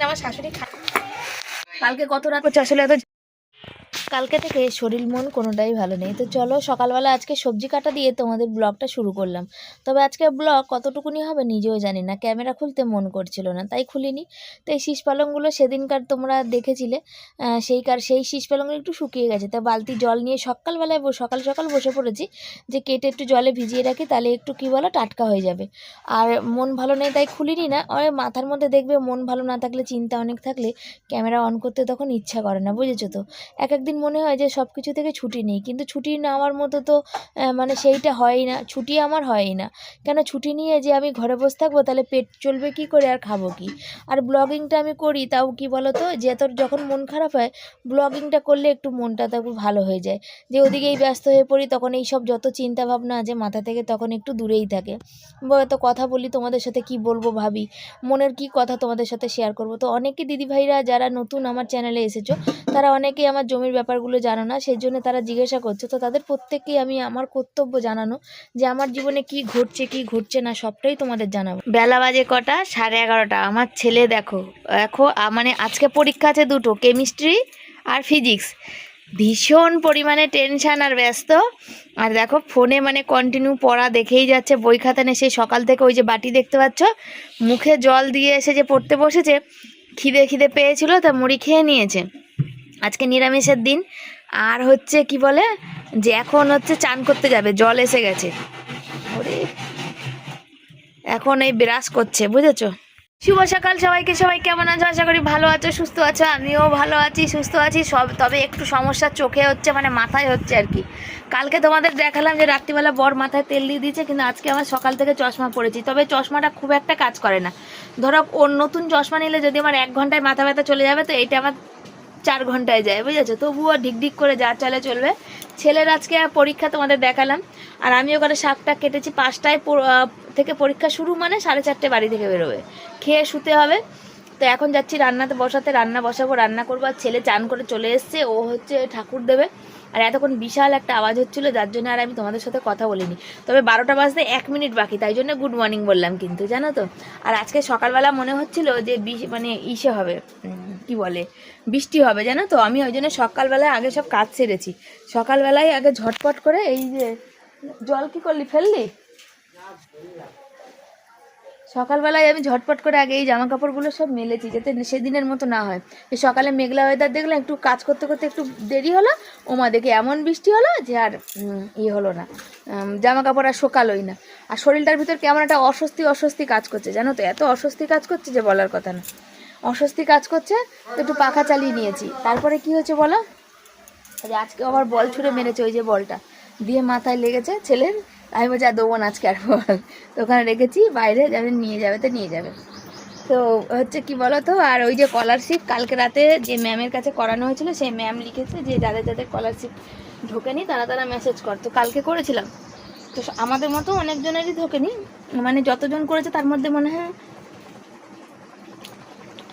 আমার শাশুড়ি কালকে কত রাত করছে আসলে এত কালকে থেকে শরীর, মন কোনোটাই ভালো নেই। তো চলো সকালবেলা আজকে সবজি কাটা দিয়ে তোমাদের ব্লগটা শুরু করলাম। তবে আজকে ব্লগ কতটুকুনি হবে নিজেও জানি না। ক্যামেরা খুলতে মন করছিল না, তাই খুলিনি। তো এই শীষ পালংগুলো সেদিনকার তোমরা দেখেছিলে সেই কার, সেই শীষ পালংগুলো একটু শুকিয়ে গেছে। তা বালতি জল নিয়ে সকালবেলায় সকাল সকাল বসে পড়েছি যে কেটে একটু জলে ভিজিয়ে রাখি, তাহলে একটু কী বলো টাটকা হয়ে যাবে। আর মন ভালো নেই তাই খুলিনি না ওই মাথার মধ্যে দেখবে মন ভালো না থাকলে, চিন্তা অনেক থাকলে ক্যামেরা অন করতে তখন ইচ্ছা করে না, বুঝেছ তো? এক একদিন মনে হয় যে সব কিছু থেকে ছুটি নেই। কিন্তু ছুটি নেওয়ার মতো তো মানে সেইটা হয়ই না। ছুটি আমার হয়ই না। কেন ছুটি নিয়ে যে আমি ঘরে বসে থাকব, তাহলে পেট চলবে কি করে আর খাব কি? আর ব্লগিংটা আমি করি, তাও কি বলো তো যে তোর যখন মন খারাপ হয় ব্লগিংটা করলে একটু মনটা তখন ভালো হয়ে যায়। যে ওদিকেই ব্যস্ত হয়ে পড়ি, তখন এই সব যত চিন্তা ভাবনা আছে মাথা থেকে তখন একটু দূরেই থাকে। তো কথা বলি, তোমাদের সাথে কি বলব ভাবি? মনের কি কথা তোমাদের সাথে শেয়ার করব? তো অনেকে দিদিভাইরা যারা নতুন আমার চ্যানেলে এসেছ, তারা অনেকেই আমার জমির ব্যাপারগুলো জানো না, সেই জন্য তারা জিজ্ঞাসা করছে। তো তাদের প্রত্যেককেই আমি, আমার কর্তব্য জানানো যে আমার জীবনে কি ঘটছে কি ঘটছে না, সবটাই তোমাদের জানাব। বেলা বাজে কটা? সাড়ে এগারোটা। আমার ছেলে দেখো দেখো মানে আজকে পরীক্ষা আছে দুটো, কেমিস্ট্রি আর ফিজিক্স। ভীষণ পরিমাণে টেনশন আর ব্যস্ত। আর দেখো, ফোনে মানে কন্টিনিউ পড়া দেখেই যাচ্ছে, বই খাতা নিয়ে। সেই সকাল থেকে ওই যে বাটি দেখতে পাচ্ছ, মুখে জল দিয়ে এসে যে পড়তে বসেছে, খিদে খিদে পেয়েছিল, তা মুড়ি খেয়ে নিয়েছে। আজকে নিরামিষের দিন। আর হচ্ছে কি বলে? যে এখন হচ্ছে চান করতে যাবে, জল এসে গেছে। এখন এই ব্রাশ করছে, বুঝেছ? শুভ সকাল সবাইকে, সবাই কেমন আছো? আশা করি ভালো আছো, সুস্থ আছো, আমিও ভালো আছি, সুস্থ আছি। সব তবে একটু সমস্যা চোখে হচ্ছে মানে মাথায় হচ্ছে আর কি। কালকে তোমাদের দেখালাম যে রাত্রিবেলা বর মাথায় তেল দিয়ে দিয়েছে, কিন্তু আজকে আমার সকাল থেকে চশমা পড়েছি তবে চশমাটা খুব একটা কাজ করে না। ধরো ওর নতুন চশমা নিলে যদি আমার এক ঘন্টায় মাথা ব্যথা চলে যাবে, তো এইটা আমার চার ঘন্টায় যায়, বুঝেছ? তবুও ঢিকঢিক করে যা চলে চলবে। ছেলের আজকে পরীক্ষা তোমাদের দেখালাম, আর আমি ওখানে শাকটা কেটেছি, পাঁচটায় থেকে পরীক্ষা শুরু মানে সাড়ে চারটে বাড়ি থেকে বেরোবে। খেয়ে শুতে হবে। তো এখন যাচ্ছি রান্নাতে বসাতে, রান্না বসাবো, রান্না করব, আর ছেলে চান করে চলে এসছে, ও হচ্ছে ঠাকুর দেবে। আর এতক্ষণ বিশাল একটা আওয়াজ হচ্ছিল, যার জন্য আর আমি তোমাদের সাথে কথা বলিনি। তবে বারোটা বাজতে এক মিনিট বাকি, তাই জন্য গুড মর্নিং বললাম কিন্তু, জানো তো? আর আজকে সকালবেলা মনে হচ্ছিল যে মানে ইসে হবে কি বলে, বৃষ্টি হবে, জানো তো? আমি ওই জন্য সকালবেলায় আগে সব কাজ সেরেছি। সকালবেলায় আগে ঝটপট করে এই যে জল কি করলি, ফেললি? সকালবেলায় আমি ঝটপট করে আগে এই জামা কাপড়গুলো সব মেলেছি, যাতে সেদিনের মতো না হয়। সকালে মেঘলা ওয়েদার দেখলাম একটু কাজ করতে করতে একটু দেরি হলো, ওমা দেখে এমন বৃষ্টি হলো যে আর ইয়ে হলো না। জামা কাপড় আর শোকালোই না। আর শরীরটার ভিতর কেমন একটা অস্বস্তি অস্বস্তি কাজ করছে, জানো তো? এত অস্বস্তি কাজ করছে যে বলার কথা না। অস্বস্তি কাজ করছে, তো একটু পাখা চালিয়ে নিয়েছি। তারপরে কি হয়েছে বলো? আজকে আবার বল ছুঁড়ে মেরেছে ওই যে বলটা। দিয়ে মাথায় লেগেছে ছেলের আমি বলছি, আর দেবো না আজকে আর বল। তো ওখানে রেখেছি, বাইরে যাবে, নিয়ে যাবে তো নিয়ে যাবে। তো হচ্ছে কি বলো তো আর ওই যে স্কলারশিপ কালকে রাতে যে ম্যামের কাছে করানো হয়েছিল, সেই ম্যাম লিখেছে যে যাদের যাদের স্কলারশিপ ঢোকেনি, তারা তারা মেসেজ কর। তো কালকে করেছিলাম। তো আমাদের মতো অনেকজনেরই ঢোকেনি। মানে যতজন করেছে, তার মধ্যে মনে হয়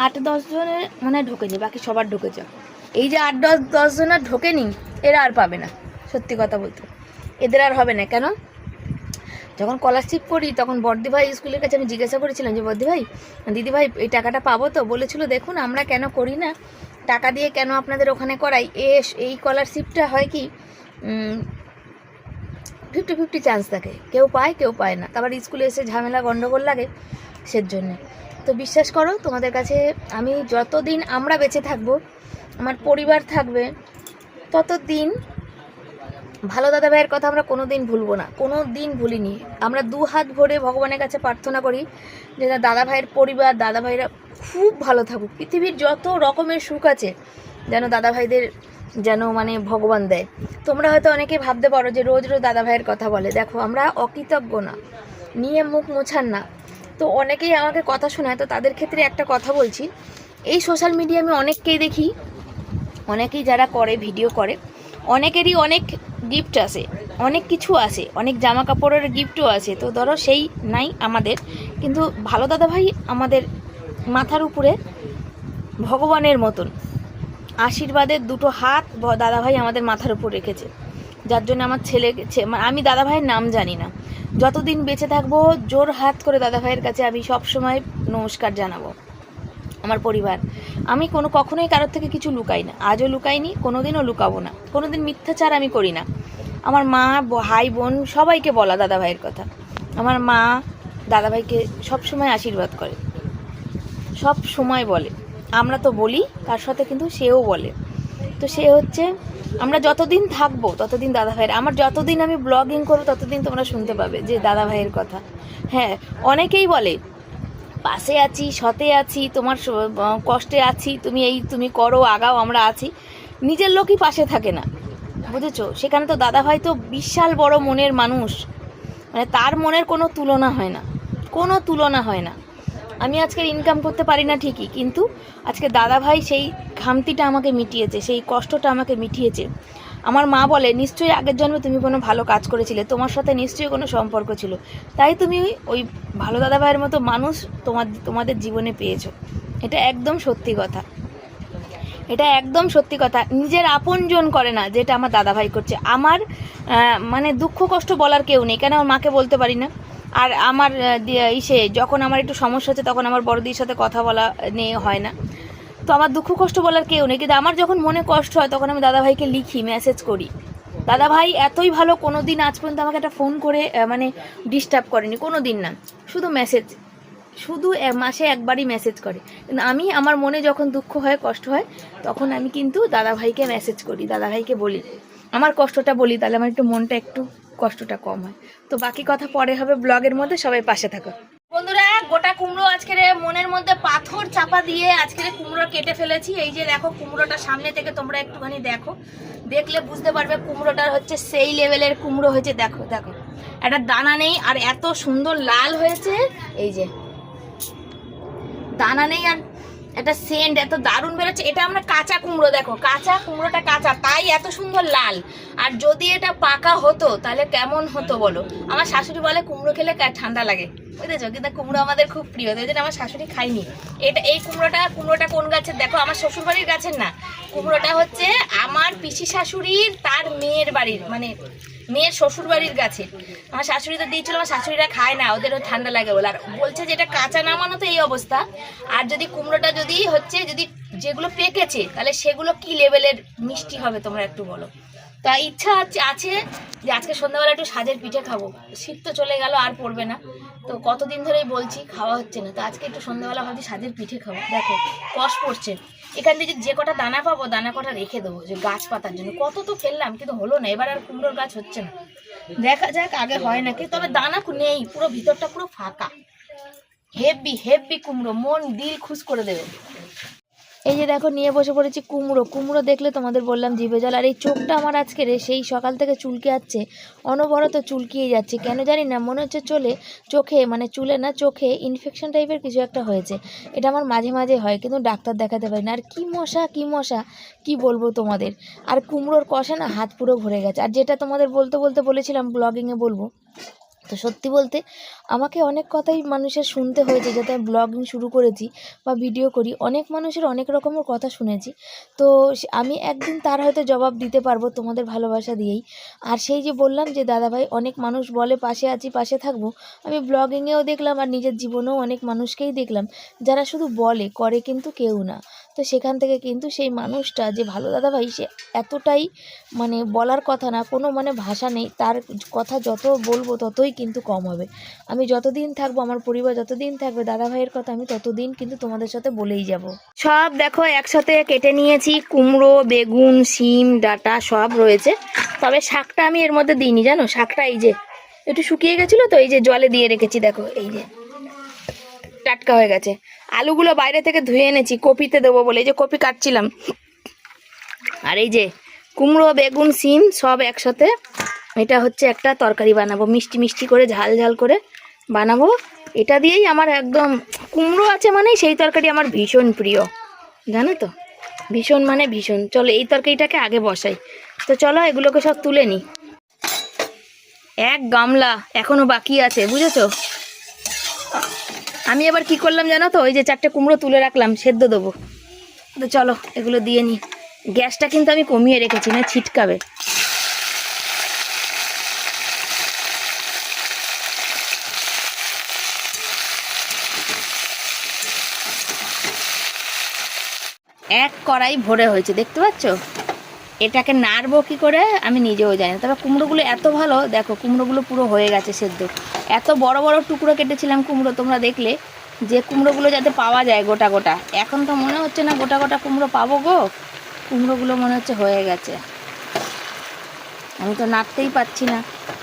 আট দশ জনের মনে হয় ঢোকেনি, বাকি সবার ঢুকেছে। এই যে আট দশ দশ জনের ঢোকেনি, এরা আর পাবে না, সত্যি কথা বলতে। এদের আর হবে না, কেন? যখন স্কলারশিপ করি, তখন বর্দি ভাই স্কুলের কাছে আমি জিজ্ঞাসা করেছিলাম যে বর্দি ভাই দিদি ভাই এই টাকাটা পাবো তো? বলেছিল, দেখুন, আমরা কেন করি না? টাকা দিয়ে কেন আপনাদের ওখানে করাই? এ, এই স্কলারশিপটা হয় কি ফিফটি ফিফটি চান্স থাকে। কেউ পায় কেউ পায় না। তারপর স্কুলে এসে ঝামেলা গণ্ডগোল লাগে সের জন্যে তো বিশ্বাস করো, তোমাদের কাছে আমি যতদিন আমরা বেঁচে থাকব, আমার পরিবার থাকবে, ততদিন ভালো দাদা ভাইয়ের কথা আমরা কোনো দিন ভুলবো না কোনো দিন ভুলিনি। আমরা দু হাত ভরে ভগবানের কাছে প্রার্থনা করি যে দাদা ভাইয়ের পরিবার, দাদা ভাইরা খুব ভালো থাকুক। পৃথিবীর যত রকমের সুখ আছে, যেন দাদা ভাইদের যেন মানে ভগবান দেয়। তোমরা হয়তো অনেকে ভাবতে পারো যে রোজ রোজ দাদা ভাইয়ের কথা বলে। দেখো, আমরা অকৃতজ্ঞ না, নিয়ে মুখ মোছান না। তো অনেকেই আমাকে কথা শোনায়, তো তাদের ক্ষেত্রে একটা কথা বলছি। এই সোশ্যাল মিডিয়া আমি অনেককেই দেখি, অনেকেই যারা করে ভিডিও করে। অনেকেরই অনেক গিফট আসে অনেক কিছু আসে অনেক জামা কাপড়ের গিফটও আছে। তো ধরো সেই নাই আমাদের, কিন্তু ভালো দাদা ভাই আমাদের মাথার উপরে ভগবানের মতন আশীর্বাদের দুটো হাত দাদা ভাই আমাদের মাথার উপর রেখেছে। যার জন্য আমার ছেলে আমি দাদা ভাইয়ের নাম জানি না। যতদিন বেঁচে থাকব, জোর হাত করে দাদা ভাইয়ের কাছে আমি সব সময় নমস্কার জানাব। আমার পরিবার। আমি কোনো কখনোই কারোর থেকে কিছু লুকাই না। আজও লুকাইনি কোনো দিনও লুকাবো না। কোনো দিন মিথ্যাচার আমি করি না। আমার মা ভাই বোন সবাইকে বলা দাদা ভাইয়ের কথা। আমার মা দাদা ভাইকে সবসময় আশীর্বাদ করে। সব সময় বলে। আমরা তো বলি, তার সাথে কিন্তু সেও বলে। তো সে হচ্ছে, আমরা যতদিন থাকব, ততদিন দাদা ভাইয়ের আমার যতদিন আমি ব্লগিং করব, ততদিন তোমরা শুনতে পাবে যে দাদা ভাইয়ের কথা। হ্যাঁ অনেকেই বলে পাশে আছি, সতে আছি, তোমার কষ্টে আছি, তুমি এই, তুমি করো, আগাও, আমরা আছি। নিজের লোকই পাশে থাকে না, বুঝেছ? সেখানে তো দাদা ভাই তো বিশাল বড় মনের মানুষ। মানে তার মনের কোনো তুলনা হয় না, কোনো তুলনা হয় না। আমি আজকে ইনকাম করতে পারি না ঠিকই, কিন্তু আজকে দাদা ভাই সেই খামতিটা আমাকে মিটিয়েছে, সেই কষ্টটা আমাকে মিটিয়েছে। আমার মা বলে, নিশ্চয়ই আগের জন্মে তুমি কোনো ভালো কাজ করেছিলে, তোমার সাথে নিশ্চয়ই কোনো সম্পর্ক ছিল। তাই তুমি ওই ভালো দাদা ভাইয়ের মতো মানুষ তোমার, তোমাদের জীবনে পেয়েছ। এটা একদম সত্যি কথা। এটা একদম সত্যি কথা। নিজের আপনজন করে না যেটা আমার দাদা ভাই করছে। আমার মানে দুঃখ কষ্ট বলার কেউ নেই। কেন আমার মাকে বলতে পারি না? আর আমার ইসে, যখন আমার একটু সমস্যা হচ্ছে, তখন আমার বড়দির সাথে কথা বলা নিয়ে হয় না। তো আমার দুঃখ কষ্ট বলার কেউ নেই, কিন্তু আমার যখন মনে কষ্ট হয়, তখন আমি দাদা ভাইকে লিখি মেসেজ করি। দাদা ভাই এতই ভালো কোনো দিন আজ পর্যন্ত আমাকে একটা ফোন করে মানে ডিস্টার্ব করেনি কোনো দিন না। শুধু মেসেজ শুধু মাসে একবারই মেসেজ করে। কিন্তু আমি, আমার মনে যখন দুঃখ হয়, কষ্ট হয়, তখন আমি কিন্তু দাদা ভাইকে মেসেজ করি দাদা ভাইকে বলি। আমার কষ্টটা বলি, তাহলে আমার একটু মনটা একটু কষ্টটা কম হয়। তো বাকি কথা পরে হবে ব্লগের মধ্যে, সবাই পাশে থাকো। গোটা কুমড়ো আজকের মনের মধ্যে পাথর চাপা দিয়ে আজকের কুমড়ো কেটে ফেলেছি। এই যে দেখো, কুমড়োটা সামনে থেকে তোমরা একটুখানি দেখো। দেখলে বুঝতে পারবে কুমড়োটার হচ্ছে সেই লেভেলের কুমড়ো হয়েছে। দেখো দেখো। একটা দানা নেই আর এত সুন্দর লাল হয়েছে। এই যে, দানা নেই আর একটা সেন্ট, এত দারুণ বেরোচ্ছে। এটা আমরা কাঁচা কুমড়ো, দেখো, কাঁচা কুমড়োটা কাঁচা, তাই এত সুন্দর লাল। আর যদি এটা পাকা হতো, তাহলে কেমন হতো বলো? আমার শাশুড়ি বলে, কুমড়ো খেলে ঠান্ডা লাগে। বুঝেছ? কিন্তু কুমড়ো আমাদের খুব প্রিয়, তাই জন্য আমার শাশুড়ি খাইনি এটা, এই কুমড়োটা কুমড়োটা কোন গাছের? দেখো, আমার শ্বশুর বাড়ির গাছের না। কুমড়োটা হচ্ছে আমার পিসি শাশুড়ির, তার মেয়ের বাড়ির মানে মেয়ের শ্বশুর বাড়ির গাছে। আমার শাশুড়ি তো দিয়েছিল, আমার শাশুড়িরা খায় না, ওদেরও ঠান্ডা লাগে বলে। আর বলছে যে এটা কাঁচা নামানো তো এই অবস্থা। আর যদি কুমড়োটা যদি হচ্ছে, যদি যেগুলো পেকেছে, তাহলে সেগুলো কি লেভেলের মিষ্টি হবে তোমরা একটু বলো। তা ইচ্ছা আছে যে আজকে সন্ধ্যাবেলা একটু সাজের পিঠে খাব। শীত তো চলে গেল, আর পড়বে না। তো কতদিন ধরেই বলছি, খাওয়া হচ্ছে না। তো আজকে একটু সন্ধ্যাবেলা ভাবছি সাজের পিঠে খাব। দেখো, কষ পড়ছে। এখান থেকে যে কটা দানা পাবো, দানা কটা রেখে দেবো, যে গাছ পাতার জন্য। কত তো ফেললাম, কিন্তু হলো না, এবার আর কুমড়োর গাছ হচ্ছে না। দেখা যাক, আগে হয় না, কিন্তু তবে দানা নেই, পুরো ভিতরটা পুরো ফাঁকা। হেভি হেভি কুমড়ো, মন দিল খুশ করে দেবে। এই যে দেখো, নিয়ে বসে পড়েছি কুমড়ো। কুমড়ো দেখলে তোমাদের বললাম জিভে জল। আর এই চোখটা আমার আজকের সেই সকাল থেকে চুলকে যাচ্ছে অনবরত চুলকিয়ে যাচ্ছে। কেন জানি না, মনে হচ্ছে চলে চোখে মানে চুলে না, চোখে ইনফেকশন টাইপের কিছু একটা হয়েছে। এটা আমার মাঝে মাঝে হয়, কিন্তু ডাক্তার দেখাতে পারি না। আর কী মশা কী মশা, কি বলব তোমাদের? আর কুমড়োর কষা না, হাত পুরো ভরে গেছে। আর যেটা তোমাদের বলতে বলতে বলেছিলাম ব্লগিংয়ে বলব তো সত্যি বলতে আমাকে অনেক কথাই মানুষের শুনতে হয়েছে যাতে আমি ব্লগিং শুরু করেছি বা ভিডিও করি, অনেক মানুষের অনেক রকমের কথা শুনেছি। তো আমি একদিন তার হয়তো জবাব দিতে পারব তোমাদের ভালোবাসা দিয়েই। আর সেই যে বললাম যে, দাদাভাই, অনেক মানুষ বলে, পাশে আছি, পাশে থাকব। আমি ব্লগিংয়েও দেখলাম আর নিজের জীবনেও অনেক মানুষকেই দেখলাম, যারা শুধু বলে, করে কিন্তু কেউ না। তো সেখান থেকে কিন্তু সেই মানুষটা, যে ভালো দাদাভাই, সে এতটাই মানে বলার কথা না, কোনো মানে ভাষা নেই, তার কথা যত বলব ততই কিন্তু কম হবে। আমি যতদিন থাকব, আমার পরিবার যতদিন থাকবে দাদা ভাইয়ের কথা আমি ততদিন কিন্তু তোমাদের সাথে বলেই যাব। সব দেখো, একসাথে কেটে নিয়েছি, কুমড়ো, বেগুন, শিম, ডাটা সব রয়েছে। তবে শাকটা আমি এর মধ্যে দিইনি, জানো? শাকটা এই যে, একটু শুকিয়ে গেছিল তো, এই যে জলে দিয়ে রেখেছি, দেখো, এই যে। টাটকা হয়ে গেছে। আলুগুলো বাইরে থেকে ধুয়ে এনেছি, কপিতে দেবো বলে। এই যে কপি কাটছিলাম। আর এই যে কুমড়ো, বেগুন, সিম সব একসাথে এটা হচ্ছে একটা তরকারি বানাবো। মিষ্টি মিষ্টি করে, ঝাল ঝাল করে বানাবো। এটা দিয়েই আমার একদম কুমড়ো আছে মানে সেই তরকারি আমার ভীষণ প্রিয়। জানো তো? ভীষণ মানে ভীষণ। চলো এই তরকারিটাকে আগে বসাই। তো চলো এগুলোকে সব তুলে নিই এক গামলা এখনও বাকি আছে, বুঝেছ? আমি এবার কি করলাম জানো তো? ওই যে চারটে কুমড়ো তুলে রাখলাম, সেদ্ধ দেবো। তো চলো, এগুলো দিয়ে নিই গ্যাসটা কিন্তু আমি কমিয়ে রেখেছি, না ছিটকাবে। এক কড়াই ভরে হয়েছে, দেখতে পাচ্ছ? এটাকে নাড়বো কি করে? আমি নিজেও জানি। তবে কুমড়োগুলো এত ভালো, দেখো কুমড়োগুলো পুরো হয়ে গেছে সেদ্ধ। এত বড় বড় টুকরো কেটেছিলাম কুমড়ো, তোমরা দেখলে যে কুমড়োগুলো যাতে পাওয়া যায় গোটা গোটা। এখন তো মনে হচ্ছে না গোটা গোটা কুমড়ো পাবো গো। কুমড়োগুলো মনে হচ্ছে হয়ে গেছে। আমি তো নাড়তেই পাচ্ছি না।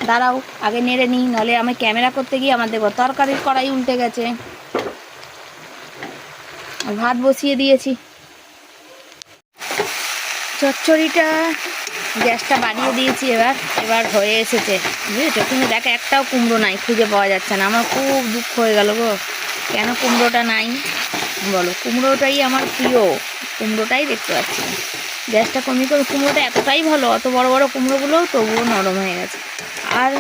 দাঁড়াও, আগে নেড়ে নিই নাহলে আমি ক্যামেরা করতে গিয়ে আমার দেখব তরকারির কড়াই উল্টে গেছে। ভাত বসিয়ে দিয়েছি। চচ্চড়িটা। গ্যাসটা বাড়িয়ে দিয়েছি এবার এবার হয়ে এসেছে। বুঝেছ? তুমি দেখো, একটাও কুমড়ো নাই, খুঁজে পাওয়া যাচ্ছে না। আমার খুব দুঃখ হয়ে গেল গো। কেন কুমড়োটা নাই? বলো, কুমড়োটাই আমার প্রিয়। কুমড়োটাই দেখতে পাচ্ছি। গ্যাসটা কমিয়ে করে, কুমড়োটা এতটাই ভালো, অত বড় বড় কুমড়োগুলোও তবুও নরম হয়ে গেছে। আর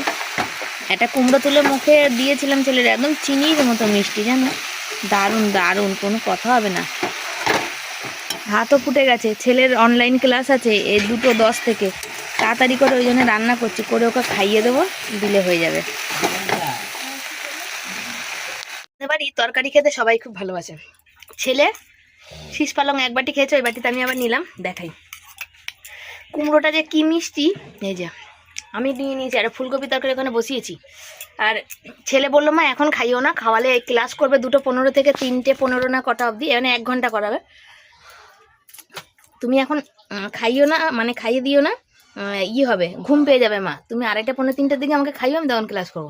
একটা কুমড়ো তুলে মুখে দিয়েছিলাম ছেলের, একদম চিনির মতো মিষ্টি, জানো? দারুণ দারুণ, কোনো কথা হবে না। হাতও ফুটে গেছে। ছেলের অনলাইন ক্লাস আছে, এ দুটো দশ থেকে। তাড়াতাড়ি করে ওই জন্য রান্না করছি, করে ওকে খাইয়ে দেবো, দিলে হয়ে যাবে। এবারই তরকারি খেতে সবাই খুব ভালোবাসে। ছেলে, শীষ পালং এক বাটি খেয়েছে, ওই বাটিতে আমি আবার নিলাম, দেখাই। কুমড়োটা যে কি মিষ্টি, এই যে, আমি নিয়ে নিয়েছি, আর ফুলকপি তরকারি ওখানে বসিয়েছি। আর ছেলে বলল, মা, এখন খাইও না, খাওয়ালে ক্লাস করবে দুটো পনেরো থেকে তিনটে পনেরো না কটা অবধি এখানে এক ঘণ্টা করাবে। তুমি এখন খাইও না মানে খাইয়ে দিও না উম, ই হবে ঘুম পেয়ে যাবে মা। তুমি আড়াইটা পনেরো তিনটের দিকে আমাকে খাইও আমি তখন ক্লাস করব।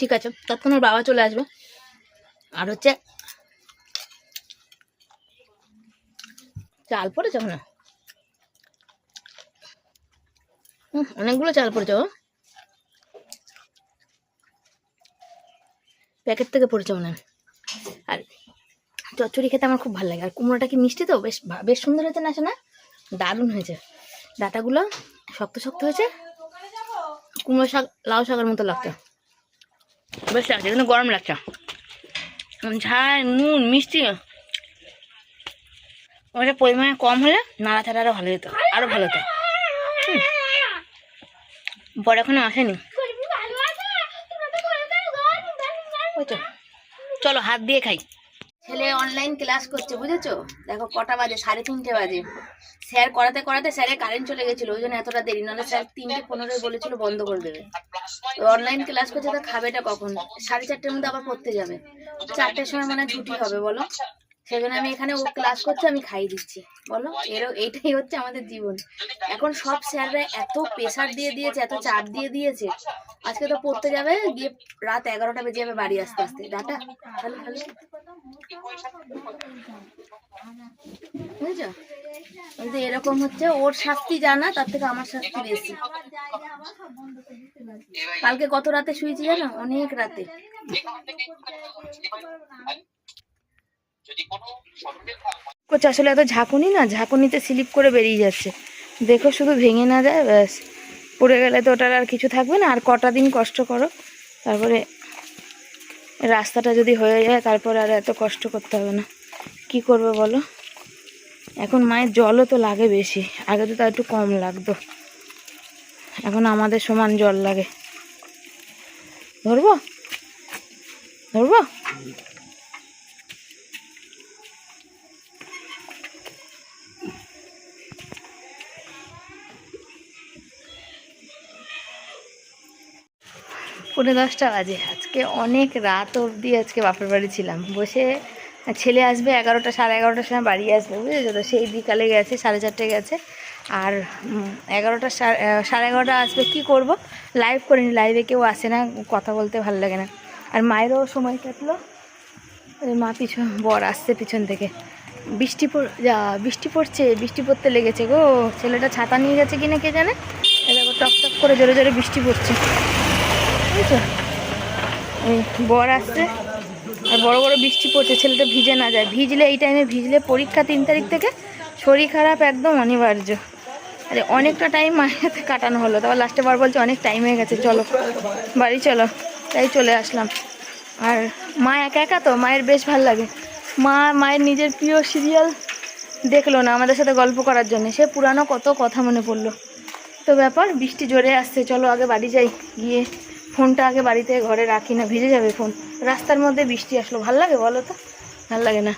ঠিক আছে ততক্ষণ ওর বাবা চলে আসবে। আর হচ্ছে চাল পড়েছে হুম, অনেকগুলো চাল পড়েছে ও। প্যাকেট থেকে পড়েছে মনে হয়। চচ্চড়ি খেতে আমার খুব ভালো লাগে। আর কুমড়োটা কি মিষ্টি তো? বেশ বেশ সুন্দর হয়েছে না না দারুণ হয়েছে। ডাটাগুলো শক্ত শক্ত হয়েছে। কুমড়ো শাক, লাউ শাকের মতো লাগছে। বেশ লাগছে, কিন্তু গরম লাগছে। ঝাল, নুন, মিষ্টি। ওটা পরিমাণে কম হলে নাড়াচাড়া আরও ভালো হতো আরও ভালো হতো। বড় এখনও আসেনি। চলো, হাত দিয়ে খাই। ছেলে অনলাইন ক্লাস করছে, বুঝেছ? দেখো কটা বাজে? সাড়ে তিনটে বাজে। স্যার করাতে করাতে স্যারের কারেন্ট চলে গেছিল, ওই জন্য এতটা দেরি। নাহলে স্যার তিনটে পনেরোই বলেছিল বন্ধ করে দেবে। অনলাইন ক্লাস করছে, তো খাবেটা কখন? সাড়ে চারটের মধ্যে আবার পড়তে যাবে। চারটের সময় মানে ছুটি হবে, বলো? সেই জন্য আমি এখানে ও ক্লাস করছে, আমি খাইয়ে দিচ্ছি। বলো? এরও, এইটাই হচ্ছে আমাদের জীবন। এখন সব স্যাররা এত প্রেশার দিয়ে দিয়েছে, এত চাপ দিয়ে দিয়েছে। আজকে তো পড়তে যাবে, গিয়ে রাত এগারোটা বেজে যাবে বাড়ি আসতে আসতে। ডাটা বুঝেছ? কিন্তু এরকম হচ্ছে, ওর শাস্তি জানা, তার থেকে আমার শাস্তি বেশি। কালকে কত রাতে শুয়েছি জানো? অনেক রাতে। করছে আসলে এত ঝাঁকুনি না? ঝাঁকুনিতে স্লিপ করে বেরিয়ে যাচ্ছে। দেখো শুধু ভেঙে না যায়, ব্যাস। পড়ে গেলে তো ওটার আর কিছু থাকবে না। আর কটা দিন কষ্ট করো। তারপরে রাস্তাটা যদি হয়ে যায়, তারপর আর এত কষ্ট করতে হবে না। কি করবে বলো? এখন মায়ের জলও তো লাগে বেশি। আগে তো তার একটু কম লাগতো। এখন আমাদের সমান জল লাগে। ধরবো? ধরবো? পৌনে দশটা বাজে। আজকে অনেক রাত অবধি আজকে বাপের বাড়ি ছিলাম। বসে ছেলে আসবে এগারোটা, সাড়ে এগারোটার সময় বাড়ি আসবে, বুঝেছ তো? সেই বিকালে গেছে, সাড়ে চারটে গেছে। আর এগারোটা, সাড়ে এগারোটা আসবে, কি করব? লাইভ করিনি লাইভে কেউ আসে না, কথা বলতে ভালো লাগে না। আর মায়েরও সময় কাটলো। ওই মা পিছন, বর আসছে পিছন থেকে। বৃষ্টি পড়, যা, বৃষ্টি পড়ছে, বৃষ্টি পড়তে লেগেছে গো। ছেলেটা ছাতা নিয়ে গেছে কিনা কে জানে? এবার টক টক করে জোরে জোরে বৃষ্টি পড়ছে। বর আসছে। আর বড় বড় বৃষ্টি পড়ছে, ছেলেটা ভিজে না যায়। ভিজলে এই টাইমে ভিজলে পরীক্ষা তিন তারিখ থেকে শরীর খারাপ একদম অনিবার্য। আরে অনেকটা টাইম মায়ের কাটানো হলো। তারপর লাস্টে বার বলছে, অনেক টাইম হয়ে গেছে, চলো। বাড়ি চলো। তাই চলে আসলাম। আর মা একা একা তো? মায়ের বেশ ভালো লাগে। মা মায়ের নিজের প্রিয় সিরিয়াল দেখল না আমাদের সাথে গল্প করার জন্য। সে পুরানো কত কথা মনে পড়ল। তো ব্যাপার, বৃষ্টি জোরে আসছে। চলো আগে বাড়ি যাই। গিয়ে ফোনটা আগে বাড়িতে ঘরে রাখি না, ভিজে যাবে ফোন। রাস্তার মধ্যে বৃষ্টি আসলো, ভালো লাগে বলো তো? ভালো লাগে না?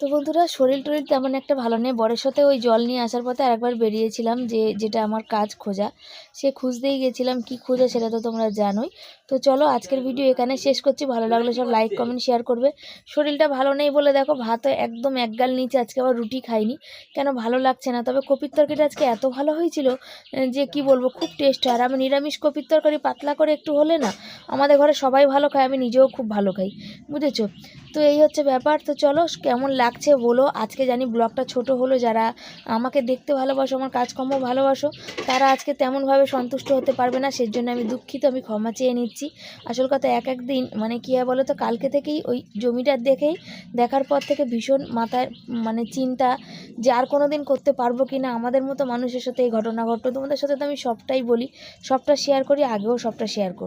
তো বন্ধুরা শরীর টরীর তেমন একটা ভালো নেই। বরের সাথে ওই জল নিয়ে আসার পথে আরেকবার বেরিয়েছিলাম যে, যেটা আমার কাজ খোঁজা। সে খুঁজতেই গেছিলাম, কি খোঁজা সেটা তো তোমরা জানোই। তো চলো, আজকের ভিডিও এখানে শেষ করছি। ভালো লাগলে সব লাইক কমেন্ট শেয়ার করবে। শরীরটা ভালো নেই বলে দেখো ভাতও একদম একগাল নিচে, আজকে আবার রুটি খাইনি। কেন ভালো লাগছে না? তবে কপির তরকারিটা আজকে এত ভালো হয়েছিল যে, কি বলব, খুব টেস্ট হয়। আর আমি নিরামিষ কপির তরকারি পাতলা করে একটু হলে না, আমাদের ঘরে সবাই ভালো খায়, আমি নিজেও খুব ভালো খাই। বুঝেছ? তো এই হচ্ছে ব্যাপার। তো চলো, কেমন লাগছে বলো? আজকে জানি ব্লগটা ছোট হলো, যারা আমাকে দেখতে ভালোবাসো, আমার কাজকর্ম ভালোবাসো, তারা আজকে তেমনভাবে সন্তুষ্ট হতে পারবে না, সেজন্য আমি দুঃখিত, আমি ক্ষমা চেয়ে নিচ্ছি। আসল কথা, এক এক দিন মানে কী হয় বলো তো কালকে থেকেই ওই জমিটার দেখেই দেখার পর থেকে ভীষণ মাথায় মানে চিন্তা যে আর কোনো দিন করতে পারব কি না? আমাদের মতো মানুষের সাথে এই ঘটনা ঘটলো, তোমাদের সাথে তো আমি সবটাই বলি, সবটা শেয়ার করি, আগেও সবটা শেয়ার করব।